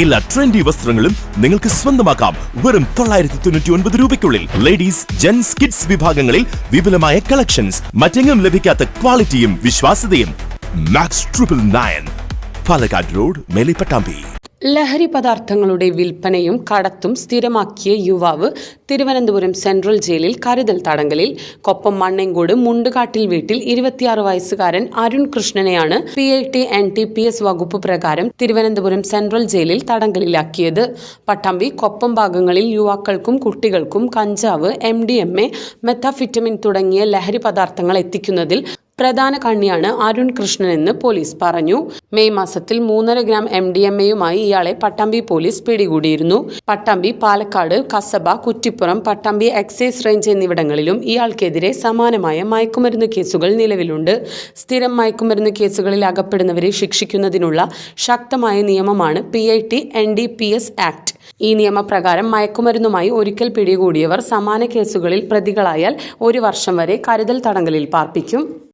എല്ലാ ട്രെൻഡി വസ്ത്രങ്ങളും നിങ്ങൾക്ക് സ്വന്തമാക്കാം. വെറും തൊള്ളായിരത്തി തൊണ്ണൂറ്റി ഒൻപത് രൂപയ്ക്കുള്ളിൽ. ലേഡീസ് ജെന്റ്സ് കിഡ്സ് വിഭാഗങ്ങളിൽ വിപുലമായ കളക്ഷൻസ് മറ്റെങ്ങും ലഭിക്കാത്ത ക്വാളിറ്റിയും വിശ്വാസ്യതയും. Max triple nine Palakkad road Melipattambi. ലഹരി പദാർത്ഥങ്ങളുടെ വിൽപ്പനയും കടത്തും സ്ഥിരമാക്കിയ യുവാവ് തിരുവനന്തപുരം സെൻട്രൽ ജയിലിൽ കരുതൽ തടങ്കലിൽ. കൊപ്പം മണ്ണേങ്കോട് മുണ്ടുകാട്ടിൽ വീട്ടിൽ ഇരുപത്തിയാറ് വയസ്സുകാരൻ Arun കൃഷ്ണനെയാണ് P I T N T P S വകുപ്പ് പ്രകാരം തിരുവനന്തപുരം സെൻട്രൽ ജയിലിൽ തടങ്കലിലാക്കിയത്. പട്ടാമ്പി കൊപ്പം ഭാഗങ്ങളിൽ യുവാക്കൾക്കും കുട്ടികൾക്കും കഞ്ചാവ് M D M A methamphetamine തുടങ്ങിയ ലഹരി പദാർത്ഥങ്ങൾ എത്തിക്കുന്നതിൽ പ്രധാന കണ്ണിയാണ് അരുൺ കൃഷ്ണൻ എന്ന് പോലീസ് പറഞ്ഞു. മെയ് മാസത്തിൽ മൂന്നര ഗ്രാം എം ഡി എം എയുമായി ഇയാളെ പട്ടാമ്പി പോലീസ് പിടികൂടിയിരുന്നു. പട്ടാമ്പി പാലക്കാട് കസബ കുറ്റിപ്പുറം പട്ടാമ്പി എക്സൈസ് റേഞ്ച് എന്നിവിടങ്ങളിലും ഇയാൾക്കെതിരെ സമാനമായ മയക്കുമരുന്ന് കേസുകൾ നിലവിലുണ്ട്. സ്ഥിരം മയക്കുമരുന്ന് കേസുകളിൽ അകപ്പെടുന്നവരെ ശിക്ഷിക്കുന്നതിനുള്ള ശക്തമായ നിയമമാണ് P I T N D P S act. ഈ നിയമപ്രകാരം മയക്കുമരുന്നുമായി ഒരിക്കൽ പിടികൂടിയവർ സമാന കേസുകളിൽ പ്രതികളായാൽ ഒരു വർഷം വരെ കരുതൽ തടങ്കലിൽ പാർപ്പിക്കും.